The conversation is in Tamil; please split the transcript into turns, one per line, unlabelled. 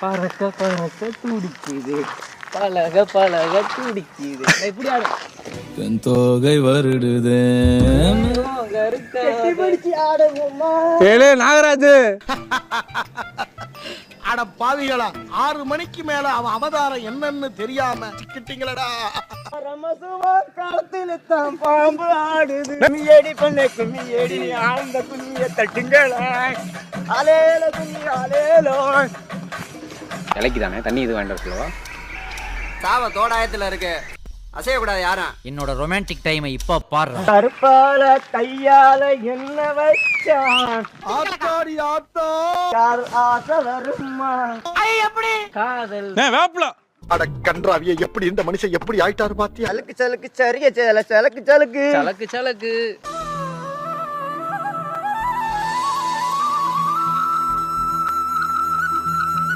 பறக்க பறக்க துடிக்குது. பழக பழக துடிக்குது. எப்படி ஆடு
தென் தோகை வருடுதே.
ஏலே நாகராஜ்.
அட பாவிகளா ஆறு மணிக்கு மேல அவன் அவதாரம் என்னன்னு தெரியாம சிக்கிட்டீங்களடா.
காலத்தில் தான் பாம்பு ஆடுது. கும்மியடி பண்ண கும்மியடி ஆழ்ந்த கும்மிய தட்டுங்களா. அலேல கும்மி அலேலோ
இலைக்கு தானே தண்ணி இது வேண்டாம் சொல்லவா?
சாவ தோடாயத்துல இருக்கு. அசையக்கூடாது யாரும்.
என்னோட ரொமான்டிக் டைமை இப்போ பாரு.
கருப்பால கையால என்ன வச்சான்?
ஆத்தாடி ஆத்தா.
காதல் ஆசை வருமா? காதல்.
வேப்பல
அட கன்றாவிய எப்படி இந்த மனுஷன் எப்படி ஆயிட்டாரு பாத்தியா?
சலுக்கு சலுக்கு சரிய சேல சலுக்கு சலுக்கு.
சலக்கு சலக்கு.